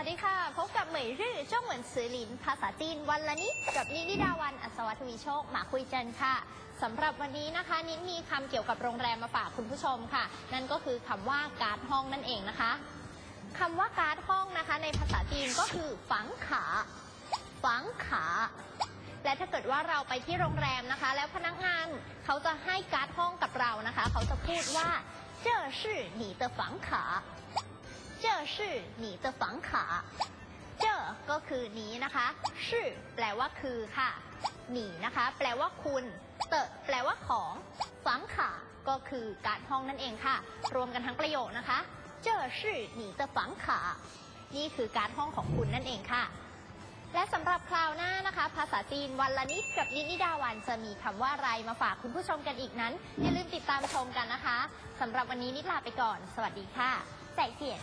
วัสดีค่ะ พบกับเหมยรื่อเจ้าเหมือนสือหลิน ภาษาจีนวันละนิดกับนินิดาวันอัศวทวีโชคมาคุยจันค่ะสำหรับวันนี้นะคะนิดมีคำเกี่ยวกับโรงแรมมาฝากคุณผู้ชมค่ะ นั่นก็คือคำว่าการห้องนั่นเองนะคะคำว่าการห้องนะคะ ในภาษาจีนก็คือฝังขาฝังขาและถ้าเกิดว่าเราไปที่โรงแรมนะคะ แล้วพนักงานเขาจะให้การห้องกับเรานะคะ เขาจะพูดว่าเจ้าชื่อหนีเตอฝังขา 这是你的房卡เจอก็คือนี้นะคะชื่อแปลว่าคือค่ะหนีนะคะ แปลว่าคุณ เตอะแปลว่าของฝังขาก็คือการดห้องนั่นเองค่ะ รวมกันทั้งประโยคนะคะเจอชื่อหนีจะฝังขานี่คือการดห้องของคุณนั่นเองค่ะ และ ภาษาจีนวันละนิดกับนิดนิดาวันจะมีคำว่าอะไรมาฝากคุณผู้ชมกันอีกนั้น อย่าลืมติดตามชมกันนะคะสำหรับวันนี้นิดลาไปก่อน สวัสดีค่ะ ใจเจียน